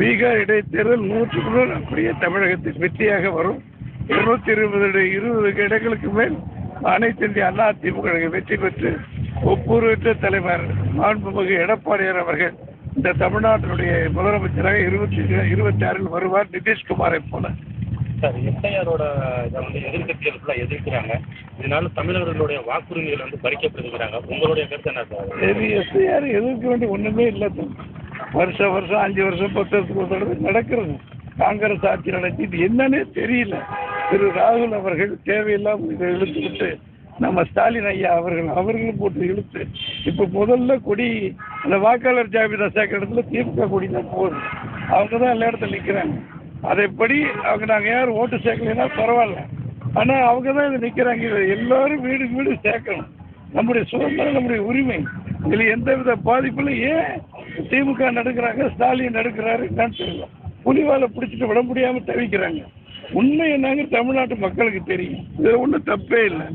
பீகார் இடைத்தேர்தல் நூற்றுக்கு நூறு அப்படியே தமிழகத்தில் வெற்றியாக வரும். இருநூத்தி இருபது இருபது இடங்களுக்கு மேல் அனைத்து இந்திய அண்ணா திமுக வெற்றி பெற்று ஒப்புரவற்ற தலைவர் மாண்புமிகு எடப்பாடியார் அவர்கள் இந்த தமிழ்நாட்டினுடைய முதலமைச்சராக இருபத்தி இருபத்தி ஆறில் வருவார் நிதிஷ்குமாரை போல. சார் எஸ்ஐஆரோட இதை வந்து எதிர்கட்சிகள் ஃபுல்லாக எதிர்க்கிறாங்க. இதனால தமிழர்களுடைய வாக்குரிமைகள் வந்து பறிக்கப்படுகிறாங்க. உங்களுடைய கருத்து என்ன சார்? எஸ்ஐஆர் எதிர்க்க வேண்டிய ஒண்ணுமே இல்லை. வருஷம் வருஷம் அஞ்சு வருஷம் பத்து வருஷத்துக்கு ஒரு தடவை நடக்கிறது. காங்கிரஸ் ஆட்சி நடத்தி இது என்னன்னே தெரியல. திரு ராகுல் அவர்கள் தேவையில்லாமல் இதை இழுத்து விட்டு நம்ம ஸ்டாலின் ஐயா அவர்கள் அவர்களும் போட்டு இழுத்து இப்போ முதல்ல கொடி அந்த வாக்காளர் ஜாபிதா சேர்க்கிற இடத்துல திமுக கொடி தான் போகுது அவங்க தான் எல்லா இடத்துல நிற்கிறாங்க அதைப்படி அவங்க நாங்கள் யாரும் ஓட்டு சேர்க்கலைன்னா பரவாயில்ல. ஆனால் அவங்க தான் இதை நிற்கிறாங்க இதை எல்லோரும் வீடு வீடு சேர்க்கணும். நம்முடைய சுதந்திரம் நம்முடைய உரிமை. இதில் எந்த வித பாதிப்பும் ஏன் திமுக நடக்கிறாங்க ஸ்டாலின் நடக்கிறாரு என்னன்னு தெரியல. புலிவாலை பிடிச்சிட்டு விட முடியாமல் தவிக்கிறாங்க. உண்மை என்னங்க தமிழ்நாட்டு மக்களுக்கு தெரியும். இது ஒன்றும் தப்பே இல்லை.